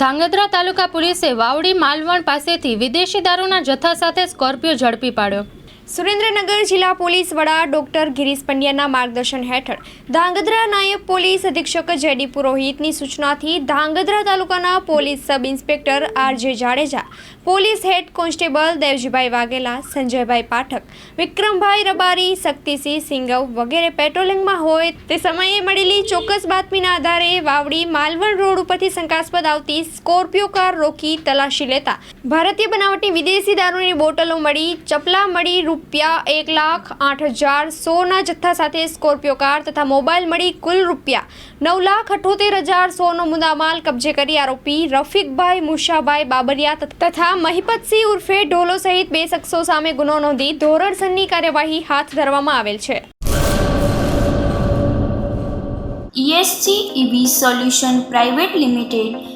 ધાંગધ્રા તાલુકા પોલીસે વાવડી માલવણ પાસેથી વિદેશી દારૂના જથ્થા સાથે સ્કોર્પિયો ઝડપી પાડ્યો. સુરેન્દ્રનગર જિલ્લા પોલીસ વડા ડોક્ટર ગિરીશ પંડ્યાના માર્ગદર્શન હેઠળ ધાંગધ્રા નાયબ પોલીસ અધિક્ષક જેડી પુરોહિતની સૂચનાથી ધાંગધ્રા તાલુકાના police sub inspector R J Jadeja, police head constable Devjibhai Vaghela, Sanjaybhai Pathak, Vikrambhai Rabari, Shaktisinh સિંગવ વગેરે પેટ્રોલિંગમાં હોય તે સમયે મળેલી ચોક્કસ બાતમીના આધારે વાવડી માલવણ રોડ ઉપરથી શંકાસ્પદ આવતી સ્કોર્પિયો કાર રોકી તલાશી લેતા ભારતીય બનાવટી વિદેશી દારૂની બોટલો મળી, ચપલા મળી રૂપિયા એક લાખ આઠ હજાર સોના જથ્થા સાથે સ્કોર્પિયો કાર તથા મોબાઈલ મળી કુલ રૂપિયા નવ લાખ અઠોતેર હજાર સોનો મુદ્દામાલ કબજે કરી આરોપી રફીકભાઈ મુશાભાઈ બાબરિયા તથા મહિપતસિંહ ઉર્ફે ઢોલો સહિત બે શખ્સો સામે ગુનો નોંધી ધોરણસરની કાર્યવાહી હાથ ધરવામાં આવેલ છે. ESC EV solution private limited